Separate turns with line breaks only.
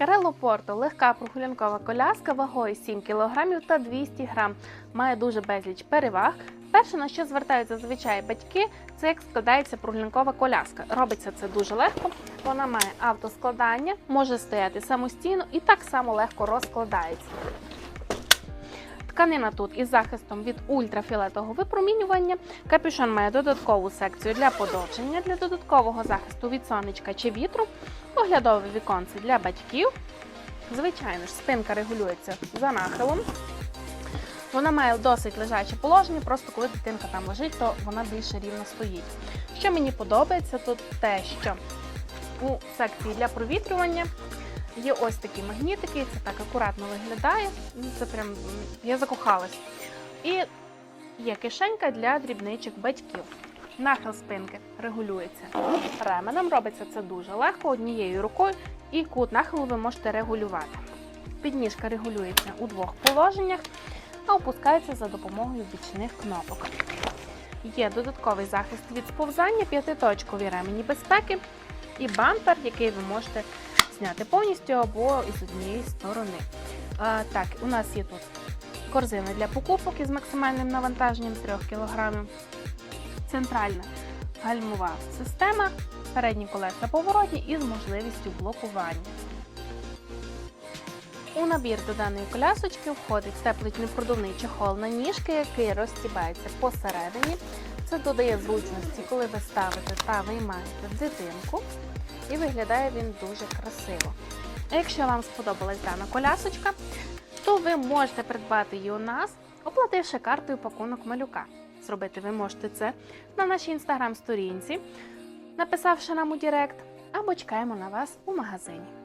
Карело Порто легка прогулянкова коляска вагою 7 кг та 200 г. Має дуже безліч переваг. Перше, на що звертають зазвичай батьки, це як складається прогулянкова коляска. Робиться це дуже легко. Вона має автоскладання, може стояти самостійно і так само легко розкладається. Тканина тут із захистом від ультрафіолетового випромінювання. Капюшон має додаткову секцію для подовження, для додаткового захисту від сонечка чи вітру, оглядове віконце для батьків. Звичайно ж, спинка регулюється за нахилом. Вона має досить лежаче положення, просто коли дитинка там лежить, то вона більше рівно стоїть. Що мені подобається тут те, що у секції для провітрювання Є ось такі магнітики, це так акуратно виглядає. Ну, Це прям я закохалась. І є кишенька для дрібничок батьків. Нахил спинки регулюється. Ременем робиться це дуже легко однією рукою, і кут нахилу ви можете регулювати. Підніжка регулюється у двох положеннях, а опускається за допомогою бічних кнопок. Є додатковий захист від сповзання, п'ятиточкові ремені безпеки і бампер, який ви можете зняти повністю або із однієї сторони. А, так, у нас є тут корзина для покупок із максимальним навантаженням 3 кг, центральна гальмова система, передні колеса поворотні із можливістю блокування. У набір до даної колясочки входить теплий продувний чехол на ніжки, який розстібається посередині. Це додає зручності, коли ви ставите та виймаєте дитинку і виглядає він дуже красиво. Якщо вам сподобалась дана колясочка, то ви можете придбати її у нас, оплативши картою пакунок малюка. Зробити ви можете це на нашій інстаграм-сторінці, написавши нам у Директ, або чекаємо на вас у магазині.